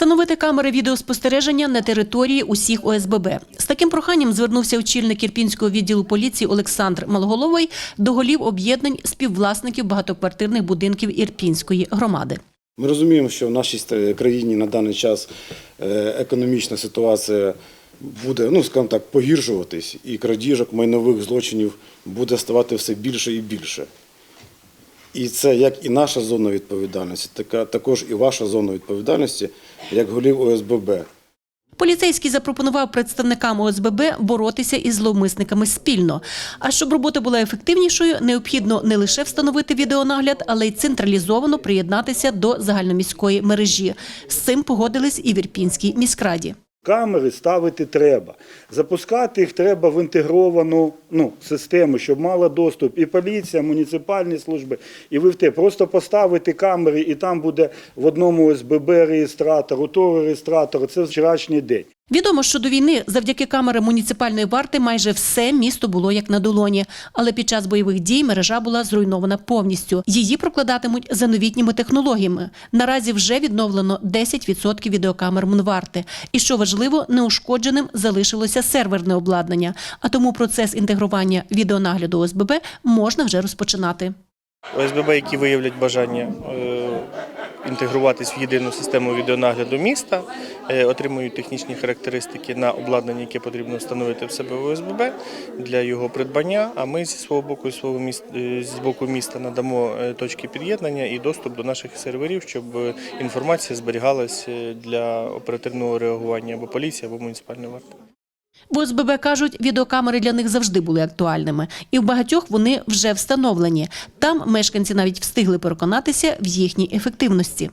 Встановити камери відеоспостереження на території усіх ОСББ. З таким проханням звернувся очільник Ірпінського відділу поліції Олександр Малголовий до голів об'єднань співвласників багатоквартирних будинків Ірпінської громади. Ми розуміємо, що в нашій країні на даний час е, економічна ситуація буде, ну скажімо так, погіршуватись, і крадіжок майнових злочинів буде ставати все більше і більше. І це як і наша зона відповідальності, така також і ваша зона відповідальності, як голів ОСББ. Поліцейський запропонував представникам ОСББ боротися із зловмисниками спільно. А щоб робота була ефективнішою, необхідно не лише встановити відеонагляд, але й централізовано приєднатися до загальноміської мережі. З цим погодились і в Ірпінській міськраді. Камери ставити треба. Запускати їх треба в інтегровану ну, систему, щоб мала доступ і поліція, муніципальні служби, і ВФТ. Просто поставити камери, і там буде в одному ОСББ реєстратор, у того реєстратор. Це вчорашній день. Відомо, що до війни завдяки камерам муніципальної варти майже все місто було як на долоні. Але під час бойових дій мережа була зруйнована повністю. Її прокладатимуть за новітніми технологіями. Наразі вже відновлено 10% відеокамер Мунварти. І що важливо, неушкодженим залишилося серверне обладнання. А тому процес інтегрування відеонагляду ОСББ можна вже розпочинати. ОСББ, які виявлять бажання е, інтегруватись в єдину систему відеонагляду міста, е, отримують технічні характеристики на обладнання, яке потрібно встановити в себе в ОСББ для його придбання. А ми зі свого боку, свого е, з боку міста надамо е, точки під'єднання і доступ до наших серверів, щоб інформація зберігалась для оперативного реагування або поліції, або муніципальної варти. В ОСББ кажуть, відеокамери для них завжди були актуальними, і в багатьох вони вже встановлені. Там мешканці навіть встигли переконатися в їхній ефективності.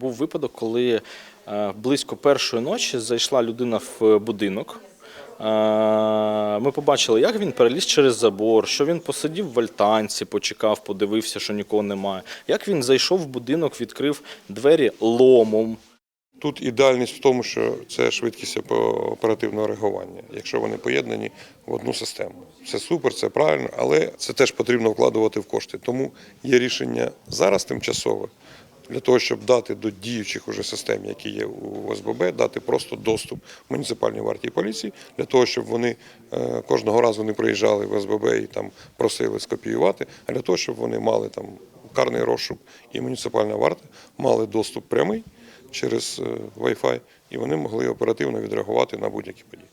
Був випадок, коли е, близько першої ночі зайшла людина в будинок. Е, Ми побачили, як він переліз через забор, що він посидів в альтанці, почекав, подивився, що нікого немає. Як він зайшов в будинок, відкрив двері ломом. Тут ідеальність в тому, що це швидкість оп- оперативного реагування, якщо вони поєднані в одну систему. Це супер, це правильно, але це теж потрібно вкладувати в кошти. Тому є рішення зараз тимчасове для того, щоб дати до діючих уже систем, які є у ОСББ, дати просто доступ муніципальній варті поліції для того, щоб вони е, кожного разу не приїжджали в ОСББ і там просили скопіювати, а для того, щоб вони мали там карний розшук і муніципальна варта мали доступ прямий через е, Wi-Fi, і вони могли оперативно відреагувати на будь-які події.